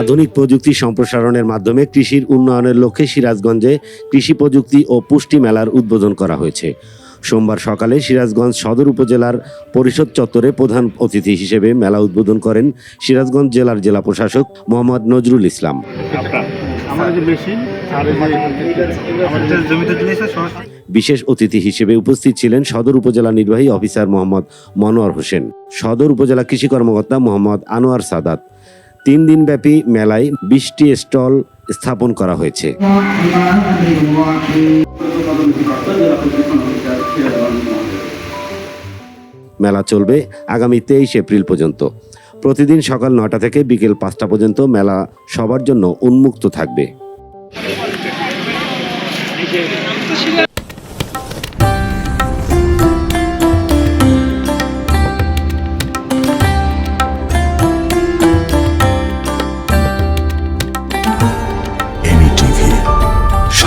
আধুনিক প্রযুক্তি সম্প্রসারণের মাধ্যমে কৃষির উন্নয়নের লক্ষ্যে সিরাজগঞ্জে কৃষি প্রযুক্তি ও পুষ্টি মেলার উদ্বোধন করা হয়েছে। সোমবার সকালে সিরাজগঞ্জ সদর উপজেলার পরিষদ চত্বরে প্রধান অতিথি হিসেবে মেলা উদ্বোধন করেন সিরাজগঞ্জ জেলার জেলা প্রশাসক মোহাম্মদ নজরুল ইসলাম। বিশেষ অতিথি হিসেবে উপস্থিত ছিলেন সদর উপজেলা নির্বাহী অফিসার মোহাম্মদ মনোয়ার হোসেন, সদর উপজেলা কৃষি কর্মকর্তা মোহাম্মদ আনোয়ার সাদাত। তিন দিনব্যাপী মেলায় বিশটি স্টল স্থাপন করা হয়েছে। মেলা চলবে আগামী তেইশ এপ্রিল পর্যন্ত। প্রতিদিন সকাল নটা থেকে বিকেল পাঁচটা পর্যন্ত মেলা সবার জন্য উন্মুক্ত থাকবে।